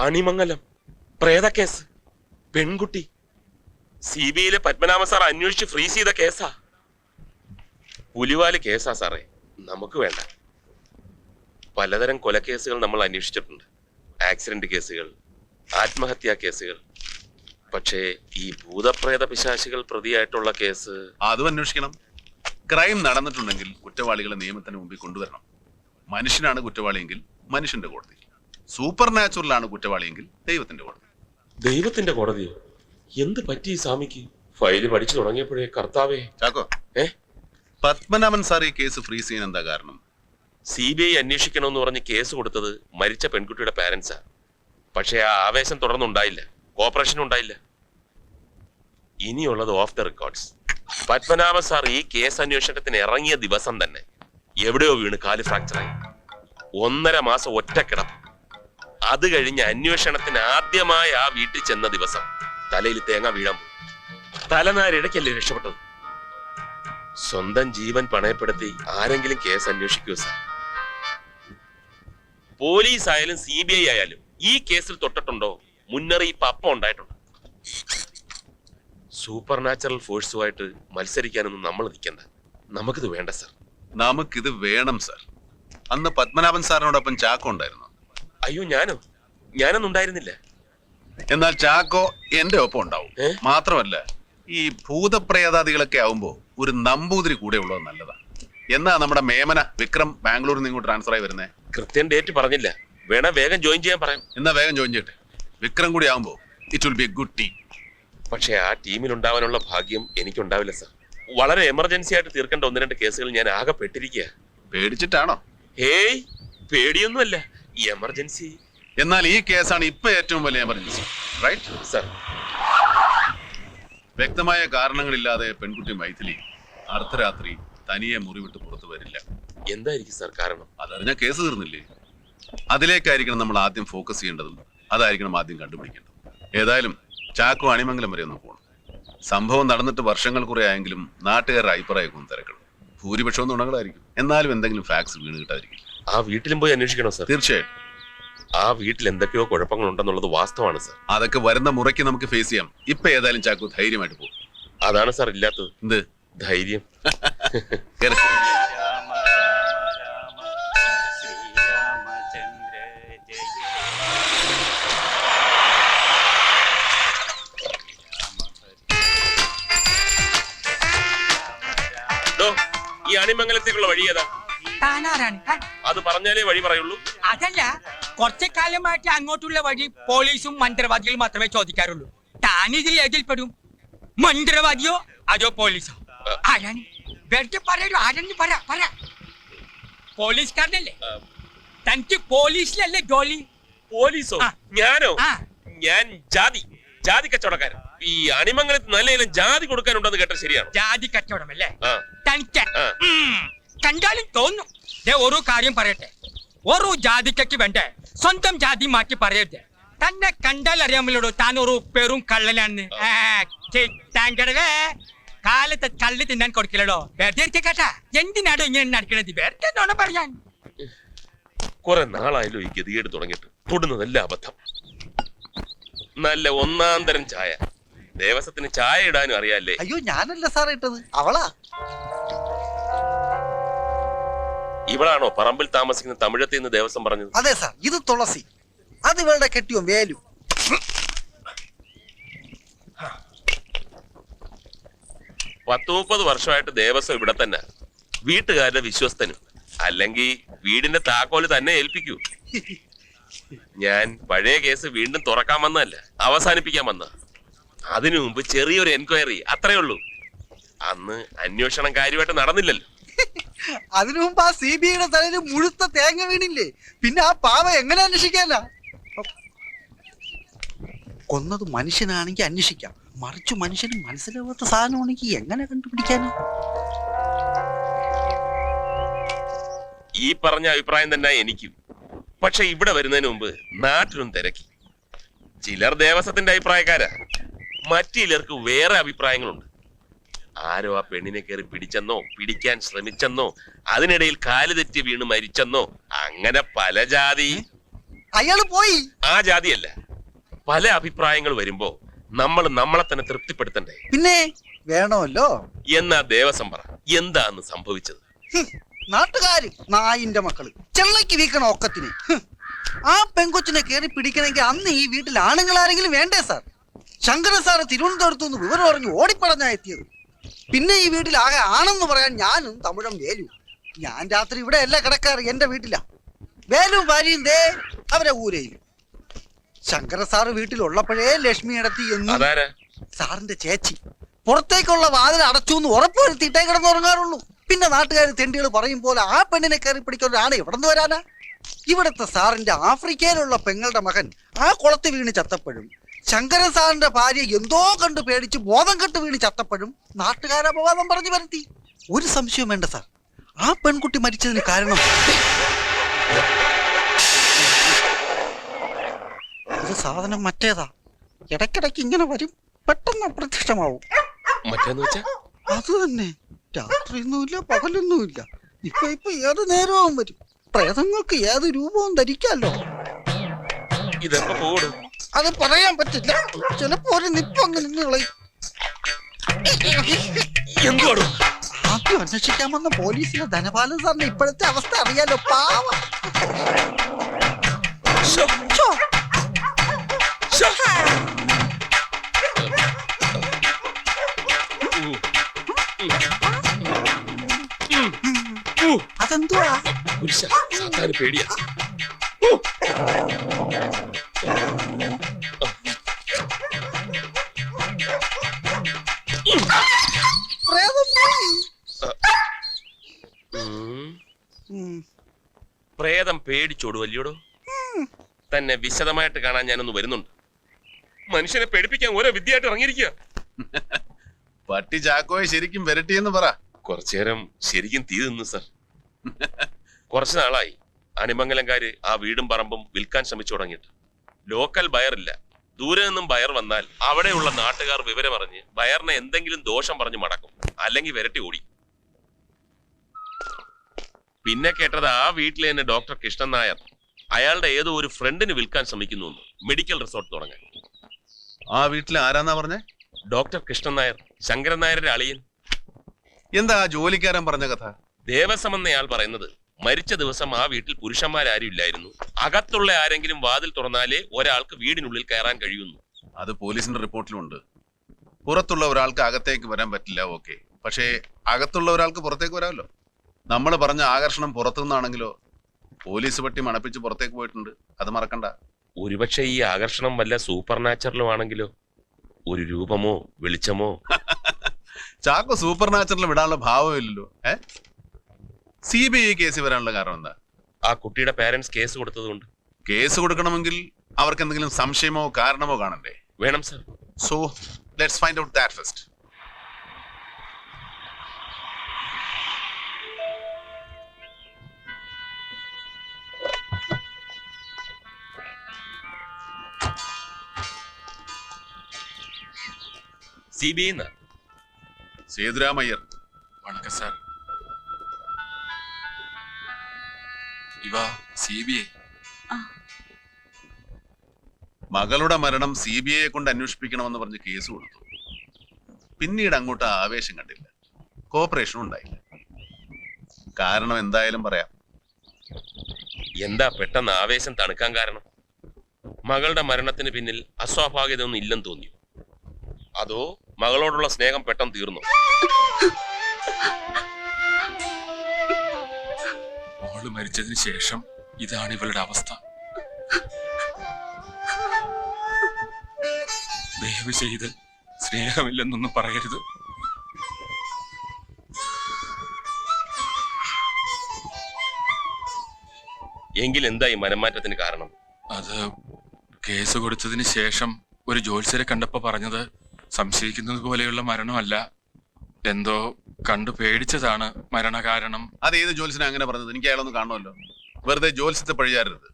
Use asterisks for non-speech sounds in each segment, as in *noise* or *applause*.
അണിമംഗലം പ്രേതക്കേസ് പെൺകുട്ടി. C B ഐയിലെ പത്മനാഭ സാർ അന്വേഷിച്ച് ഫ്രീസ് ചെയ്ത കേസാ. പുലിവാൽ കേസാ സാറേ. നമുക്ക് വേണ്ട. പലതരം കൊലക്കേസുകൾ നമ്മൾ അന്വേഷിച്ചിട്ടുണ്ട്. ആക്സിഡന്റ് കേസുകൾ ആത്മഹത്യാ കേസുകൾ. പക്ഷേ ഈ ഭൂതപ്രേത പിശാശികൾ പ്രതിയായിട്ടുള്ള കേസ് അതും അന്വേഷിക്കണം. ക്രൈം നടന്നിട്ടുണ്ടെങ്കിൽ കുറ്റവാളികളെ നിയമത്തിന് മുമ്പിൽ കൊണ്ടുവരണം. മനുഷ്യനാണ് കുറ്റവാളിയെങ്കിൽ മനുഷ്യന്റെ കോടതി. സൂപ്പർ നാച്ചുറലാണ് കുറ്റവാളിയെങ്കിൽ ദൈവത്തിന്റെ കോടതി. ദൈവത്തിന്റെ കോടതിയോ? എന്ത് പറ്റി സ്വാമിക്ക്? ഫയൽ പഠിച്ചു തുടങ്ങിയപ്പോഴേ കർത്താവേ. ചാക്കോ ഏ? പത്മനാഭൻ സാർ ഈ കേസ് ഫ്രീസ് ചെയ്യാൻ എന്താ കാരണം? സി ബി ഐ അന്വേഷിക്കണമെന്ന് പറഞ്ഞ് കേസ് കൊടുത്തത് മരിച്ച പെൺകുട്ടിയുടെ പാരന്റ്സാ പക്ഷേ ആ ആവേശം തുടർന്നുണ്ടായില്ല. കോപ്പറേഷൻ ഉണ്ടായില്ല. ഇനിയുള്ളത് off the records Padmanabhan sir ഈ കേസ് അന്വേഷണത്തിന് ഇറങ്ങിയ ദിവസം തന്നെ എവിടെയോ വീണ് കാൽ ഫ്രാക്ചറായി ഒന്നര മാസം ഒറ്റക്കിടപ്പ്. അത് കഴിഞ്ഞ് അന്വേഷണത്തിന് ആദ്യമായി ആ വീട്ടിൽ ചെന്ന ദിവസം തലയിൽ തേങ്ങ വീഴാൻ പോയി. തലനാരിടയ്ക്കല്ലേ രക്ഷപ്പെട്ടത്. സ്വന്തം ജീവൻ പണയപ്പെടുത്തി ആരെങ്കിലും കേസ് അന്വേഷിക്കൂ സാർ? പോലീസ് ആയാലും സി ബി ഐ ആയാലും ഈ കേസിൽ തൊട്ടിട്ടുണ്ടോ? മുന്നറിയിപ്പ് അപ്പം ഉണ്ടായിട്ടുണ്ട്. സൂപ്പർ നാച്ചുറൽ ഫോഴ്സുമായിട്ട് മത്സരിക്കാനൊന്നും നമ്മൾ നിൽക്കണ്ട. നമുക്കിത് വേണ്ട സർ. നമുക്കിത് വേണം സർ. അന്ന് പത്മനാഭൻ സാറിനോടൊപ്പം ചാക്കോ ഉണ്ടായിരുന്നു? അയ്യോ ഞാനോ? ഞാനൊന്നും ഉണ്ടായിരുന്നില്ല. എന്നാൽ ചാക്കോ എന്റെ ഒപ്പം ഉണ്ടാവും. മാത്രമല്ല ഈ ഭൂതപ്രേതാദികളൊക്കെ ആവുമ്പോ ഒരു നമ്പൂതിരി കൂടെ ഉള്ളത് നല്ലതാ. എന്നാ നമ്മുടെ മേമന വിക്രം ബാംഗ്ലൂരിൽ നിന്ന് ഇങ്ങോട്ട് ട്രാൻസ്ഫർ ആയി വരുന്നേ? കൃത്യം ഡേറ്റ് പറഞ്ഞില്ല. വേണം വേഗം ജോയിൻ ചെയ്യാൻ പറയാം. എന്നാ വേഗം ജോയിൻ ചെയ്യട്ടെ. വിക്രം കൂടി ആവുമ്പോ it will be a good team പക്ഷേ ആ ടീമിൽ ഉണ്ടാവാനുള്ള ഭാഗ്യം എനിക്കുണ്ടാവില്ല സർ വളരെ എമർജൻസി ആയിട്ട് തീർക്കേണ്ട ഒന്ന് രണ്ട് കേസുകൾ ഞാൻ ആകെ പെട്ടിരിക്കുക പേടിച്ചിട്ടാണോ? ഹേയ് പേടിയൊന്നുമല്ല. എമർജൻസി. എന്നാൽ ഈ കേസാണ് ഇപ്പൊ ഏറ്റവും വലിയ എമർജൻസി. Right sir. വ്യക്തമായ കാരണങ്ങളില്ലാതെ പെൺകുട്ടി മൈഥിലി അർദ്ധരാത്രി തനിയെ മുറിവിട്ട് പുറത്തു വരില്ല. എന്തായിരിക്കും സർ കാരണം? അതറിഞ്ഞ കേസ് തീർന്നില്ലേ? അതിലേക്കായിരിക്കണം നമ്മൾ ആദ്യം ഫോക്കസ് ചെയ്യേണ്ടതും അതായിരിക്കണം ആദ്യം കണ്ടുപിടിക്കേണ്ടത്. ഏതായാലും ചാക്കോ അണിമംഗലം വരെ ഒന്ന് പോകണം സംഭവം നടന്നിട്ട് വർഷങ്ങൾ കുറെ ആയെങ്കിലും നാട്ടുകാരുടെ അഭിപ്രായമൊക്കെ തിരക്കണം. ഭൂരിപക്ഷവും നുണകളായിരിക്കും. എന്നാലും എന്തെങ്കിലും ഫാക്സ് വീണ് കിട്ടാതിരിക്കും ആ വീട്ടിലും പോയി അന്വേഷിക്കണം സാർ തീർച്ചയായിട്ടും ആ വീട്ടിൽ എന്തൊക്കെയോ കുഴപ്പങ്ങളുണ്ടെന്നുള്ളത് വാസ്തവമാണ് സർ അതൊക്കെ വരുന്ന മുറയ്ക്ക് നമുക്ക് ഫേസ് ചെയ്യാം. ഇപ്പൊ ഏതായാലും ചാക്കു ധൈര്യമായിട്ട് പോകും. അതാണ് സാർ ഇല്ലാത്തത്. എന്ത്? ധൈര്യം. കേറ്. ഡോ, ഈ അണിമംഗലത്തേക്കുള്ള വഴി ഏതാ? താനാരാണ്? അത് പറഞ്ഞാലേ വഴി പറയുള്ളൂ. അതല്ല കുറച്ചു കാലമായിട്ട് അങ്ങോട്ടുള്ള വഴി പോലീസും മന്ത്രവാദികളും മാത്രമേ ചോദിക്കാറുള്ളൂ. താൻ ഇതിൽ ഏതിൽപ്പെടും? പെടും മന്ത്രവാദിയോ അതോ പോലീസോ? ആരാണ്? വെറുതെ പറയൂ ആരെന്ന് പറ പറ. പോലീസുകാരനല്ലേ? തനിക്ക് പോലീസിലല്ലേ ജോലി? പോലീസോ? ഞാനോ? ഞാൻ ജാതി. ജാതി കച്ചവടക്കാരൻ. ഈ അണിമംഗലത്ത് നല്ല ജാതി കൊടുക്കാനുണ്ടെന്ന് കേട്ടത് ശരിയാണ്. ജാതി കച്ചവടം അല്ലേ തനിക്ക്. കണ്ടാലും തോന്നും. ദേ ഒരു കാര്യം പറയട്ടെ. ഓരോ ജാതിക്കയ്ക്ക് വേണ്ട? സ്വന്തം ജാതി മാറ്റി പറയരുത്. തന്നെ കണ്ടാൽ അറിയാമല്ലോ താൻ ഒരു പെറും കള്ളനാണെന്ന്. ആ, കാലത്തെ താങ്കളുടെ കാലത്ത് കള്ളി തിന്നാൻ കൊടുക്കില്ലടോ. വെറുതെ ഇരിക്കെ കേട്ടാ. എന്തിനാടോ ഇങ്ങനെ നടക്കണത്? വെറുതെ നോണ പറയാൻ. കുറെ നാളായല്ലോ ഈ ഗതികേട് തുടങ്ങിയിട്ട്. തൊടുന്നതല്ല അബദ്ധം. നല്ല ഒന്നാം തരം ചായ. ദേവസ്വത്തിന് ചായ ഇടാനും അറിയാല്ലേ? അയ്യോ ഞാനല്ല സാറേ ഇട്ടത്. അവളാ. ഇവളാണോ പറമ്പിൽ താമസിക്കുന്ന തമിഴത്തിൽ നിന്ന് ദേവസ്വം പറഞ്ഞത്? അതെ സാർ. ഇത് തുളസി. അത് ഇവളുടെ കെട്ടിയോ വേലു. പത്ത് മുപ്പത് വർഷമായിട്ട് ദേവസ്വം ഇവിടെ തന്നെ. വീട്ടുകാരുടെ വിശ്വസ്തനും. അല്ലെങ്കിൽ വീടിന്റെ താക്കോൽ തന്നെ ഏൽപ്പിക്കൂ. ഞാൻ പഴയ കേസ് വീണ്ടും തുറക്കാൻ വന്നതല്ല അവസാനിപ്പിക്കാൻ വന്ന. അതിനു മുമ്പ് ചെറിയൊരു എൻക്വയറി അത്രേ ഉള്ളൂ. അന്ന് അന്വേഷണം കാര്യമായിട്ട് നടന്നില്ലല്ലോ. അതിനു മുമ്പ് ആ സി ബി ഐയുടെ തലയിൽ മുഴുത്ത തേങ്ങ വീണില്ലേ? പിന്നെ ആ പാവ എങ്ങനെ അന്വേഷിക്കാനാ? കൊന്നത് മനുഷ്യനാണെങ്കിൽ അന്വേഷിക്കാം. മറിച്ചു മനുഷ്യന് മനസ്സിലാവാത്ത സാധനമാണെങ്കിൽ എങ്ങനെ കണ്ടുപിടിക്കാനാ? ഈ പറഞ്ഞ അഭിപ്രായം തന്നെ എനിക്കും. പക്ഷെ ഇവിടെ വരുന്നതിന് മുമ്പ് നാട്ടിലും തിരക്കി. ചിലർ ദേവസ്വത്തിന്റെ അഭിപ്രായക്കാരാ. മറ്റു ചിലർക്ക് വേറെ അഭിപ്രായങ്ങളുണ്ട്. ആരോ ആ പെണ്ണിനെ കയറി പിടിച്ചെന്നോ പിടിക്കാൻ ശ്രമിച്ചെന്നോ അതിനിടയിൽ കാൽ തെറ്റി വീണ് മരിച്ചെന്നോ അങ്ങനെ പല ജാതി. അയാൾ പോയി. ആ ജാതിയല്ല. പല അഭിപ്രായങ്ങൾ വരുമ്പോ നമ്മൾ നമ്മളെ തന്നെ തൃപ്തിപ്പെടുത്തണ്ടേ? പിന്നെ വേണമല്ലോ? എന്നാ ദേവസ്വം പറ എന്താന്ന് സംഭവിച്ചത്? നാട്ടുകാര് നായിന്റെ മക്കൾ ചെള്ളയ്ക്ക് വീക്കണ ഒക്കത്തിന്. ആ പെങ്കൊച്ചിനെ കയറി പിടിക്കണമെങ്കിൽ അന്ന് ഈ വീട്ടിൽ ആണുങ്ങൾ ആരെങ്കിലും വേണ്ടേ സാർ? ശങ്കര സാറ് തിരുവനന്തപുരത്തു നിന്ന് വിവരം അറിഞ്ഞു ഓടിപ്പടഞ്ഞാ എത്തിയത്. പിന്നെ ഈ വീട്ടിൽ ആകെ ആണെന്ന് പറയാൻ ഞാനും തമിഴം വേലു. ഞാൻ രാത്രി ഇവിടെ അല്ല കിടക്കാറ് എന്റെ വീട്ടിലാ. വേലും ഭാര്യയും ദേ അവരെ ഊരയും. ശങ്കര സാറ് വീട്ടിലുള്ളപ്പോഴേ ലക്ഷ്മി ഇടത്തി എന്നും സാറിന്റെ ചേച്ചി. പുറത്തേക്കുള്ള വാതിൽ അടച്ചു എന്ന് ഉറപ്പുവരുത്തിയിട്ടേ കിടന്നുറങ്ങാറുള്ളൂ. പിന്നെ നാട്ടുകാർ തെണ്ടികൾ പറയും പോലെ ആ പെണ്ണിനെ കയറി പിടിക്കുന്ന ഒരാണ് എവിടെ നിന്ന് വരാനാ. ഇവിടുത്തെ സാറിന്റെ ആഫ്രിക്കയിലുള്ള പെങ്ങളുടെ മകൻ ആ കുളത്ത് വീണ് ചത്തപ്പോഴും ശങ്കരൻ സാറിന്റെ ഭാര്യ എന്തോ കണ്ട് പേടിച്ച് ബോധം കെട്ട് വീണ് ചത്തപ്പോഴും നാട്ടുകാരപവാദം പറഞ്ഞു വരുത്തി ഒരു സംശയം വേണ്ട സാർ. ആ പെൺകുട്ടി മരിച്ചതിന് കാരണം ഇത് സാധനം മറ്റേതാ. ഇടയ്ക്കിടയ്ക്ക് ഇങ്ങനെ വരും. പെട്ടെന്ന് അപ്രത്യക്ഷമാവും. മറ്റേന്ന് വെച്ചാ? അത് തന്നെ. രാത്രിയൊന്നുമില്ല പകലൊന്നുമില്ല. ഇപ്പൊ ഇപ്പൊ ഏത് നേരവും വരും. പ്രേതങ്ങൾക്ക് ഏത് രൂപവും ധരിക്കാലോ ഇതെപ്പോ പോടും അത് പറയാൻ പറ്റില്ല. ചിലപ്പോ ഒരു നിപ്പ് അങ്ങ് നിന്ന് കളയും. എന്തുവാടും? ആദ്യം അന്വേഷിക്കാമെന്ന പോലീസിലെ ധനപാലൻ സാറിന്റെ ഇപ്പോഴത്തെ അവസ്ഥ അറിയാലോ പാവ. അതെന്തുവാ? പേടിയാ. പ്രേതം പേടിച്ചോടുവല്ലോടോ തന്നെ വിശദമായിട്ട് കാണാൻ ഞാനൊന്ന് വരുന്നുണ്ട്. മനുഷ്യനെ പേടിപ്പിക്കാൻ ഓരോ വിദ്യയായിട്ട് ഇറങ്ങിയിരിക്കുക. പട്ടി ചാക്കോയെ ശരിക്കും വരട്ടിയെന്ന് പറ. കുറച്ചേരം ശരിക്കും തീ തിന്നു സർ. കുറച്ചു നാളായി അണിമംഗലംകാര് ആ വീടും പറമ്പും വിൽക്കാൻ ശ്രമിച്ചു തുടങ്ങിയിട്ട്. ലോക്കൽ ബയറില്ല ദൂരെ നിന്നും ബയർ വന്നാൽ അവിടെയുള്ള നാട്ടുകാർ വിവരമറിഞ്ഞ് ബയറിനെ എന്തെങ്കിലും ദോഷം പറഞ്ഞു മടക്കും. അല്ലെങ്കിൽ വിരട്ടി ഓടി. പിന്നെ കേട്ടത് ആ വീട്ടിലെ തന്നെ ഡോക്ടർ കൃഷ്ണൻ നായർ. അയാളുടെ ഏതോ ഒരു ഫ്രണ്ടിന് വിൽക്കാൻ ശ്രമിക്കുന്നു മെഡിക്കൽ റിസോർട്ട് തുടങ്ങാൻ. ആ വീട്ടിൽ ആരാന്നാ പറഞ്ഞേ? ഡോക്ടർ കൃഷ്ണൻ നായർ ശങ്കരൻ നായരുടെ അളിയൻ. എന്താ ആ ജോലിക്കാരൻ പറഞ്ഞ കഥ? ദേവസ്വം എന്നയാൾ പറയുന്നത് മരിച്ച ദിവസം ആ വീട്ടിൽ പുരുഷന്മാരാരും ഇല്ലായിരുന്നു. അകത്തുള്ള ആരെങ്കിലും വാതിൽ തുറന്നാലേ ഒരാൾക്ക് വീടിനുള്ളിൽ കയറാൻ കഴിയുന്നു. അത് പോലീസിന്റെ റിപ്പോർട്ടിലുണ്ട് പുറത്തുള്ള ഒരാൾക്ക് അകത്തേക്ക് വരാൻ പറ്റില്ല ഓക്കെ പക്ഷേ അകത്തുള്ള ഒരാൾക്ക് പുറത്തേക്ക് വരാമല്ലോ. നമ്മൾ പറഞ്ഞ ആകർഷണം പുറത്തുനിന്നാണെങ്കിലോ പോലീസ് പട്ടി മണപ്പിച്ച് പുറത്തേക്ക് പോയിട്ടുണ്ട്. അത് മറക്കണ്ട. ഒരുപക്ഷെ ഈ ആകർഷണം വല്ല സൂപ്പർ നാച്ചുറലും ആണെങ്കിലോ? ഒരു രൂപമോ വെളിച്ചമോ? *laughs* ചാക്കോ സൂപ്പർ നാച്ചുറൽ വിടാനുള്ള ഭാവമില്ലല്ലോ ഏ? സി ബി ഐ കേസ് വരാനുള്ള കാരണം എന്താ? ആ കുട്ടിയുടെ പാരന്റ്സ് കേസ് കൊടുത്തതുകൊണ്ട്. കേസ് കൊടുക്കണമെങ്കിൽ അവർക്ക് എന്തെങ്കിലും സംശയമോ കാരണമോ കാണണ്ടേ? വേണം sir so let's find out that first C B I Sethurama Iyer வணக்கம் சார் ഇവ സി ബി ഐ മകളുടെ മരണം സി ബി ഐയെ കൊണ്ട് അന്വേഷിപ്പിക്കണമെന്ന് പറഞ്ഞ് കേസ് കൊടുത്തു പിന്നീട് അങ്ങോട്ട് ആ ആവേശം കണ്ടില്ല കോപ്പറേഷനും ഉണ്ടായില്ല കാരണം എന്തായാലും പറയാം എന്താ പെട്ടെന്ന് ആവേശം തണുക്കാൻ കാരണം മകളുടെ മരണത്തിന് പിന്നിൽ അസ്വാഭാവികത ഒന്നും ഇല്ലെന്ന് തോന്നിയോ അതോ മകളോടുള്ള സ്നേഹം പെട്ടെന്ന് തീർന്നു. മോൾ മരിച്ചതിന് ശേഷം ഇതാണ് ഇവളുടെ അവസ്ഥ. ദയവ് ചെയ്ത് സ്നേഹമില്ലെന്നൊന്നും പറയരുത്. എങ്കിൽ എന്തായി മനംമാറ്റത്തിന് കാരണം? അത് കേസ് കൊടുത്തതിന് ശേഷം ഒരു ജോത്സ്യരെ കണ്ടപ്പോ പറഞ്ഞത് സംശയിക്കുന്നത് പോലെയുള്ള മരണമല്ല എന്തോ കണ്ടു പേടിച്ചതാണ് മരണകാരണം അത് ഏത് ജോത്സ്യനെ അങ്ങനെ പറഞ്ഞത് എനിക്ക് അയാളൊന്ന് കാണുമല്ലോ വെറുതെ ജോത്സ്യത്തെ പഴിയാറരുത്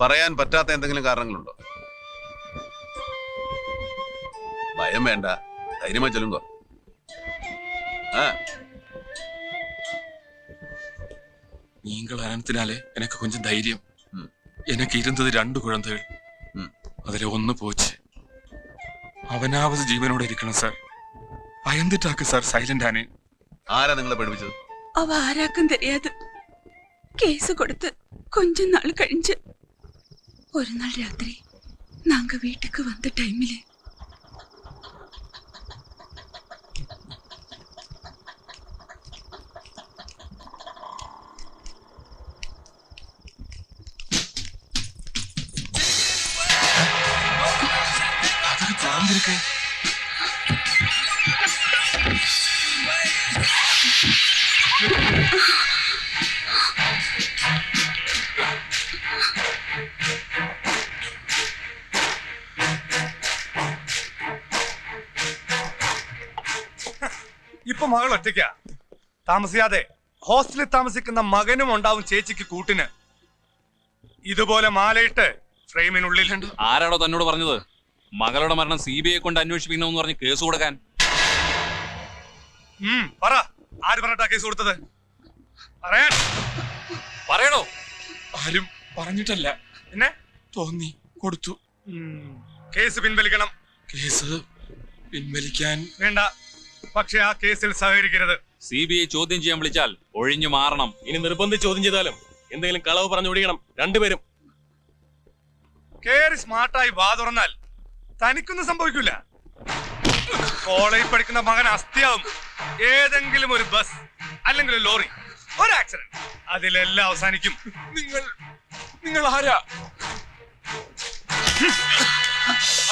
പറയാൻ പറ്റാത്ത എന്തെങ്കിലും കാരണങ്ങളുണ്ടോ ഭയം വേണ്ട ധൈര്യമായി ചൊല്ലുങ്കോ ആ நீங்கள் அனத்தினாலே எனக்கு கொஞ்சம் தைரியம் எனக்கு இருந்தது രണ്ട് കുഴന്തകൾ ഉം. അതിലെ ഒന്ന് പോച്ച് അവനാവത് ജീവനോടെ ഇരിക്കണം സാർ അയന്തിട്ടാക്ക് സാർ സൈലന്റ് ആനെ. ആരാ നിങ്ങളെ പഠിപ്പിച്ചത് അവ ആരാക്കും തെരിയാതെ കേസ് കൊടുത്ത് കൊഞ്ച കഴിഞ്ഞ് ഒരു നാൾ രാത്രി നാങ്ക വീട്ടുക്ക് വന്ന ടൈമിൽ മകൾ ഒറ്റയ്ക്കാ. താമസിയാതെ. ഹോസ്റ്റലിൽ താമസിക്കുന്ന മകനും ഉണ്ടാവും ചേച്ചിക്ക് കൂട്ടിന്. ഇതുപോലെ മാലയിട്ട് ഫ്രെയിമിനുള്ളിലുണ്ട് ആരാണോ തന്നോട് പറഞ്ഞത്? മകളുടെ മരണം സി ബി ഐ കൊണ്ട് അന്വേഷിപ്പിക്കണമെന്ന് പറഞ്ഞ് കേസ് കൊടുക്കാൻ. പറ. ആര് പറഞ്ഞിട്ടാ കേസ് കൊടുത്തത്? പറയാൻ. പറയണോ? ആരും പറഞ്ഞിട്ടല്ല. പിന്നെ? തോന്നി കൊടുത്തു. കേസ് പിൻവലിക്കണം. കേസ് പിൻവലിക്കാൻ വേണ്ട. പക്ഷെ ആ കേസിൽ സഹകരിക്കരുത്. സി ബി ഐ ചോദ്യം ചെയ്യാൻ വിളിച്ചാൽ ഒഴിഞ്ഞു മാറണം. ഇനി നിർബന്ധിച്ച് ചോദ്യം ചെയ്താലും എന്തെങ്കിലും കളവ് പറഞ്ഞു ഒഴിയണം രണ്ടുപേരും. കേറി സ്മാർട്ടായി വാ തുറന്നാൽ തനിക്കൊന്നും സംഭവിക്കില്ല കോളേജ് പഠിക്കുന്ന മകൻ അസ്ഥിയാവും. ഏതെങ്കിലും ഒരു ബസ് അല്ലെങ്കിൽ ഒരു ലോറി. ഒരു ആക്സിഡന്റ് അതിലെല്ലാം അവസാനിക്കും. നിങ്ങൾ നിങ്ങൾ ആരാ?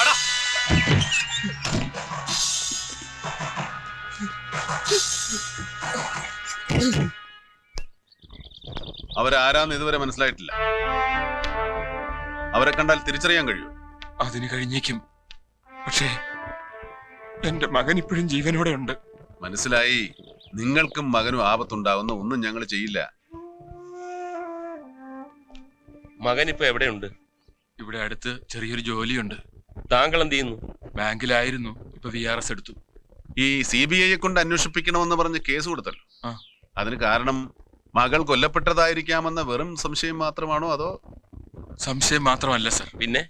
അടാ. അവരാരാന്ന് ഇതുവരെ മനസ്സിലായിട്ടില്ല. അവരെ കണ്ടാൽ തിരിച്ചറിയാൻ കഴിയും. അതിന് കഴിഞ്ഞേക്കും. പക്ഷേ എന്റെ മകൻ ഇപ്പോഴും ജീവനോടെ ഉണ്ട് മനസ്സിലായി? നിങ്ങൾക്കും മകനും ആപത്തുണ്ടാവുന്ന ഒന്നും ഞങ്ങൾ ചെയ്യില്ല. മകൻ ഇപ്പൊ എവിടെയുണ്ട്? ഇവിടെ അടുത്ത് ചെറിയൊരു ജോലിയുണ്ട്. താങ്കൾ എന്ത് ചെയ്യുന്നു? ബാങ്കിലായിരുന്നു. ഇപ്പൊ വി ആർ എസ് എടുത്തു. ഈ സി ബി ഐയെ കൊണ്ട് അന്വേഷിപ്പിക്കണമെന്ന് പറഞ്ഞ് കേസ് കൊടുത്തല്ലോ. അതിന് കാരണം മകൾ കൊല്ലപ്പെട്ടതായിരിക്കാമെന്ന വെറും സംശയം മാത്രമാണോ അതോ? സംശയം മാത്രമല്ല സർ. പിന്നെ?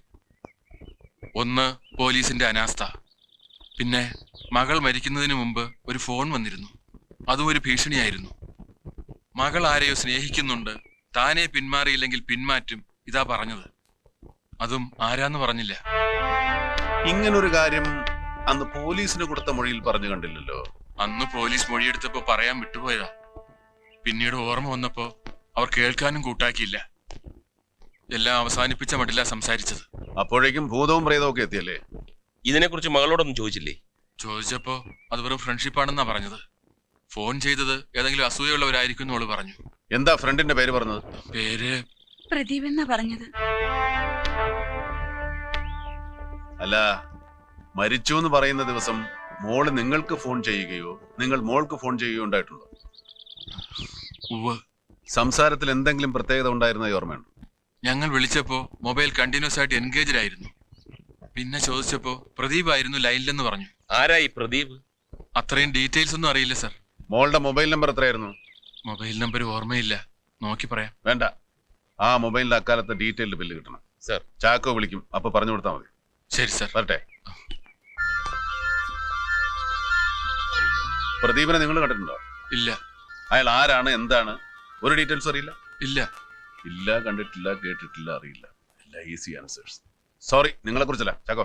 ഒന്ന് പോലീസിന്റെ അനാസ്ഥ. പിന്നെ മകൾ മരിക്കുന്നതിന് മുമ്പ് ഒരു ഫോൺ വന്നിരുന്നു. അതും ഒരു ഭീഷണിയായിരുന്നു. മകൾ ആരെയോ സ്നേഹിക്കുന്നുണ്ട്. താനെ പിന്മാറിയില്ലെങ്കിൽ പിന്മാറ്റും ഇതാ പറഞ്ഞത്. അതും ആരാന്ന് പറഞ്ഞില്ല. ഇങ്ങനൊരു കാര്യം അന്ന് പോലീസിന് കൊടുത്ത മൊഴിയിൽ പറഞ്ഞു കണ്ടില്ലല്ലോ. അന്ന് പോലീസ് മൊഴിയെടുത്തപ്പോ പറയാൻ വിട്ടുപോയതാ. പിന്നീട് ഓർമ്മ വന്നപ്പോ അവർ കേൾക്കാനും കൂട്ടാക്കിയില്ല. എല്ലാം അവസാനിപ്പിച്ച മട്ടില്ല സംസാരിച്ചത്. അപ്പോഴേക്കും ഭൂതവും പ്രേതവും ഒക്കെ എത്തിയല്ലേ? ഇതിനെക്കുറിച്ച് മകളോടൊന്നും ചോദിച്ചില്ലേ? ചോദിച്ചപ്പോ അത് വെറും ഫ്രണ്ട്ഷിപ്പ് ആണെന്നാ പറഞ്ഞത്. ഫോൺ ചെയ്തത് ഏതെങ്കിലും അസൂയുള്ളവരായിരിക്കും എന്നോൾ പറഞ്ഞു. എന്താ ഫ്രണ്ടിന്റെ പേര് പറഞ്ഞത്? പേര് പ്രദീപ് എന്നാ പറഞ്ഞത്? അല്ല മരിച്ചു എന്ന് പറയുന്ന ദിവസം മോൾ നിങ്ങൾക്ക് ഫോൺ ചെയ്യുകയോ നിങ്ങൾ മോൾക്ക് ഫോൺ ചെയ്യുകയോ ഉണ്ടായിട്ടുണ്ടോ? സംസാരത്തിൽ എന്തെങ്കിലും പ്രത്യേകത ഉണ്ടായിരുന്ന ഓർമ്മയുണ്ടോ? ഞങ്ങൾ വിളിച്ചപ്പോ മൊബൈൽ കണ്ടിന്യൂസ് ആയിട്ട് എൻഗേജ്ഡ് ആയിരുന്നു. പിന്നെ ചോദിച്ചപ്പോ പ്രദീപ് ആയിരുന്നു ലൈനിലെന്ന് പറഞ്ഞു. ആരായി ഈ പ്രദീപ്? അത്രയും ഡീറ്റെയിൽസ് ഒന്നും അറിയില്ല സർ. മോളുടെ മൊബൈൽ നമ്പർ എത്രയായിരുന്നു? മൊബൈൽ നമ്പർ ഓർമ്മയില്ല. നോക്കി പറയാം. വേണ്ട. ആ മൊബൈലിൽ അക്കാലത്തെ ഡീറ്റെയിൽഡ് ബില്ല് കിട്ടണം. സർ. ചാക്കോ വിളിക്കും. അപ്പൊ പറഞ്ഞു കൊടുത്താൽ മതി. ശരി സർ. വരട്ടെ. പ്രദീപിനെ നിങ്ങൾ കണ്ടിട്ടുണ്ടോ? ഇല്ല. അയാൾ ആരാണ്? എന്താണ്? ഒരു ഡീറ്റെയിൽസ് അറിയില്ല? ഇല്ല. ഇല്ല കണ്ടിട്ടില്ല കേട്ടിട്ടില്ല അറിയില്ല. എല്ലാ ഈസി ആൻസേഴ്സ് സോറി നിങ്ങളെ കുറിച്ചല്ല ചാക്കോ.